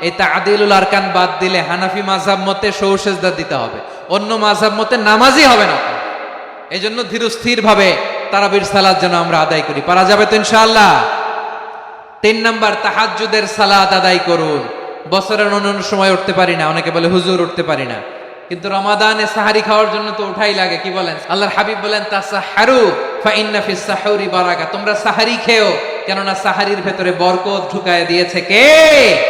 এই তাদিলুল আরকান বাদ দিলে হানাফি মাঝাব মতে সৌ সেজদা দিতে হবে। অন্য মাঝাব মতে নামাজই হবে না। এই জন্য ধীরস্থির ভাবে তারাবির সালাদ যেন আমরা আদায় করি। পারা যাবে তো ইনশাআল্লাহ। তিন নাম্বার, তাহাজ্জুদের সালাদ আদায় করুন। বছরের অন্যান্য সময় উঠতে পারি না। অনেকে বলে হুজুর উঠতে পারি না। কিন্তু রমাদানে সাহারি খাওয়ার জন্য তো উঠাই লাগে, কি বলেন? আল্লাহর হাবিব বলেন ইন্না ফিস সাহুরি বারাকা। তোমরা সাহারি খেও, কেননা সাহারির ভেতরে বরকত ঢুকায় দিয়েছে কে?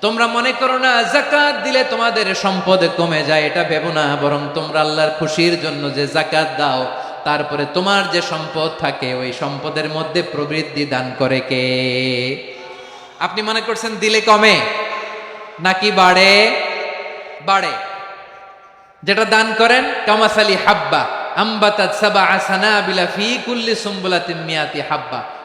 তোমরা মনে করো না, জাকাত দিলে তোমাদের সম্পদ কমে যায়, এটা ভেবো না, বরং তোমরা আল্লাহর খুশির জন্য যে জাকাত দাও, তারপরে তোমার যে সম্পদ থাকে, ওই সম্পদের মধ্যে প্রবৃদ্ধি দান করে কে? আপনি মনে করছেন দিলে কমে? নাকি বাড়ে? বাড়ে। যেটা দান করেন, কামাসালি হাব্বা, আম্বাতাত সাবা আসানা বিলা ফি কুল্লি সুম্বুলাতিন মিয়াতি হাব্বা।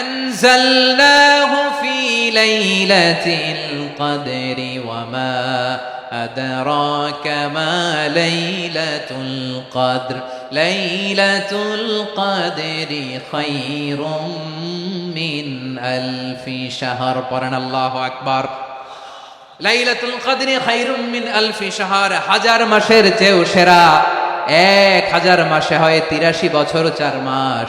أنزلناه في ليلة القدر وما أدراك ما ليلة القدر ليلة القدر خير من ألف شهر قرن الله أكبر লাইলাতুল কদরি খাইরুম মিন আলফি শাহর হাজার মাসের চেয়েও সেরা এক হাজার মাসে হয় তিরাশি বছর চার মাস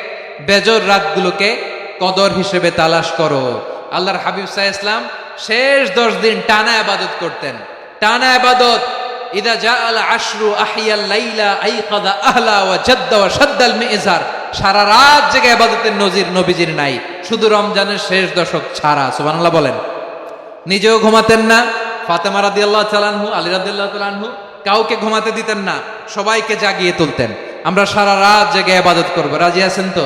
বেজর রাতগুলোকে কদর হিসেবে তালাশ করো। আল্লাহর হাবিব সাহ ইসলাম শেষ দশ দিন টানা আবাদত করতেন। টানা আবাদত ইদা জা আল আশরু আহিয়াল লাইলা আইকাদা আহলা ওয়া জাদ্দা ওয়া শাদ্দাল মিজার সারা রাত জেগে আবাদতের নজির নবীজির নাই। শুধু রমজানের শেষ দশক ছাড়া, সুবহানাল্লাহ বলেন। নিজেও ঘুমাতেন না। ফাতেমা রাদিয়াল্লাহু তাআলাহু আলী রাদিয়াল্লাহু তাআলাহু কাউকে ঘুমাতে দিতেন না, সবাইকে জাগিয়ে তুলতেন। আমরা সারা রাত জেগে আবাদত করব। রাজি আছেন তো?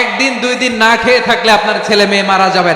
একদিন দুই দিন না খেয়ে থাকলে আপনার ছেলে মেয়ে মারা যাবে না।